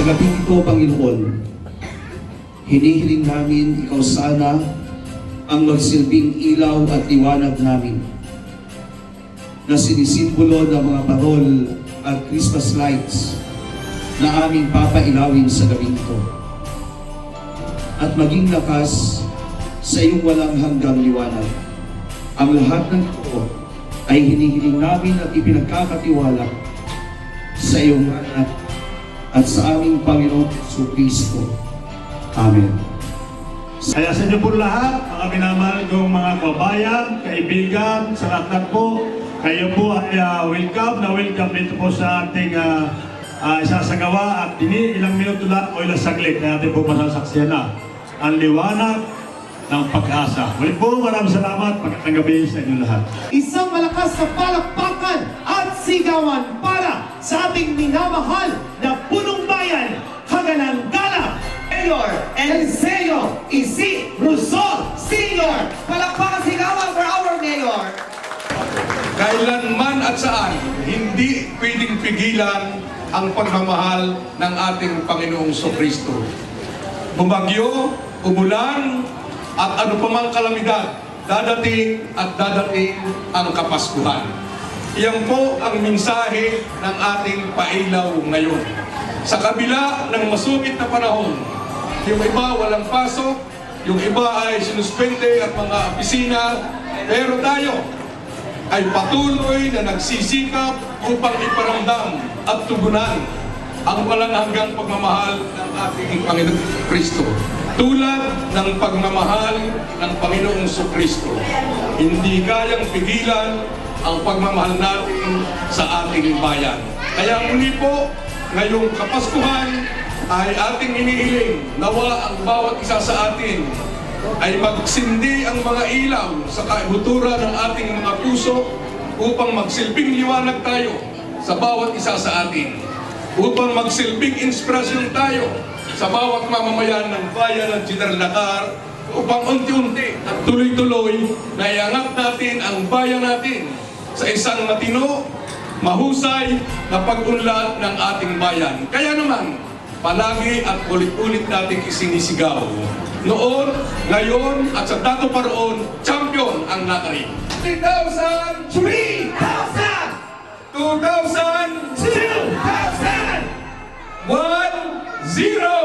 Sa gabi ito, Panginoon, hinihiling namin ikaw sana ang magsilbing ilaw at liwanag namin na sinisimbolo ng mga parol at Christmas lights na aming papailawin sa gabi ito. At maging lakas sa iyong walang hanggang liwanag. Ang lahat ng ito ay hinihiling namin at ipinagkakatiwala sa iyong anak at sa aming Panginoon Yesu Cristo. Amen. Kaya sa inyo po lahat, mga minamahal kong mga kabayan, kaibigan, sa lahat po, kayo po ay ah, welcome na welcome dito po sa ating uh, isasagawa at ini ilang minuto lang o ilang saglit na ating po masasaksiyan na ang liwanag ng pag-asa. Muli po, maraming salamat. Pagkatang gabi sa inyo lahat. Isang malakas na palakpakan at sigawan para sa ating minamahal na Mayor Eliseo Isi Ruzon Sr. Palakpakan sigawan for our mayor. Kailanman at saan, hindi pwedeng pigilan ang pagmamahal ng ating Panginoong Kristo. Bumagyo, umulan, at ano pa mang kalamidad, dadating at dadating ang Kapaskuhan. Iyan po ang mensahe ng ating pailaw ngayon. Sa kabila ng masugit na panahon, yung iba walang pasok, yung iba ay sinuspende at mga opisina, pero tayo, ay patuloy na nagsisikap upang iparamdam at tugunan ang walang hanggang pagmamahal ng ating Panginoon Kristo. Tulad ng pagmamahal ng Panginoong Kristo, hindi kayang pigilan ang pagmamahal natin sa ating bayan. Kaya muli po, ngayong Kapaskuhan ay ating inihiling nawa ang bawat isa sa atin ay magsindi ang mga ilaw sa kaibuturan ng ating mga puso upang magsilbing liwanag tayo sa bawat isa sa atin. Upang magsilbing inspirasyon tayo sa bawat mamamayan ng bayan ng General Nakar upang unti-unti at tuloy-tuloy na iangat natin ang bayan natin sa isang matino, mahusay na pag-unlad ng ating bayan. Kaya naman, palagi at ulit-ulit nating isinisigaw. Noon, ngayon, at sa dato paroon, champion ang Nakari. 3,000! 3,000! 2,000! 2,000! 1,000!